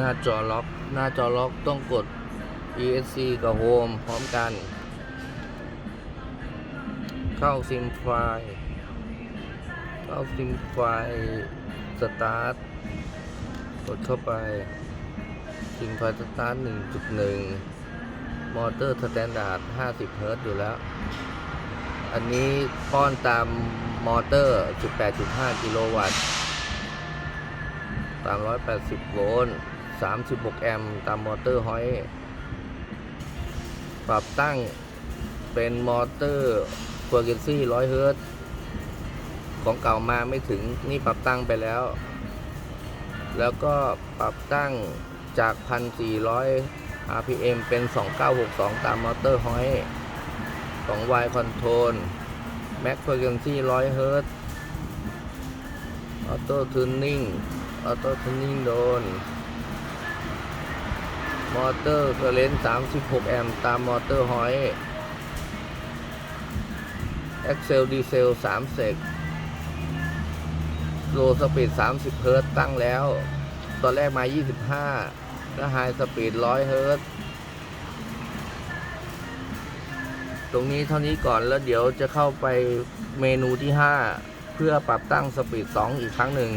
หน้าจอล็อก หน้าจอล็อกต้องกด ESC กับ Home พร้อมกัน เข้าซิมไฟล์เข้าซิมไฟล์สตาร์ทกดเข้าไปซิมไฟล์สตาร์ท1.1 มอเตอร์สแตนดาร์ด50เฮิร์ตอยู่แล้ว อันนี้ป้อนตามมอเตอร์ 18.5 กิโลวัตต์380 โวลต์ 36 แอมป์ตามมอเตอร์ฮอยปรับตั้งเป็นมอเตอร์ฟอร์เกนซี่100เฮิร์ตของเก่ามาไม่ถึงนี่ปรับตั้งไปแล้ว แล้วก็ปรับตั้งจาก 1,400 RPM เป็น 2962 ตามมอเตอร์ฮอยของ Y Control Max Frequency 100เฮิรตซ์ออโต้ทูนนิ่งออโต้ทูนนิ่งโดน มอเตอร์เกเลน36 แอมป์ตามมอเตอร์ฮอยเอ็กเซลดีเซล3เซกโลสปีด 30 เฮิรต์ตั้งแล้ว ตอนแรกมา 25 แล้วไฮสปีด 100 เฮิรต์ตรงนี้เท่านี้ก่อนแล้วเดี๋ยวจะเข้าไปเมนูที่ 5 เพื่อปรับตั้งสปีด 2 อีกครั้งหนึ่ง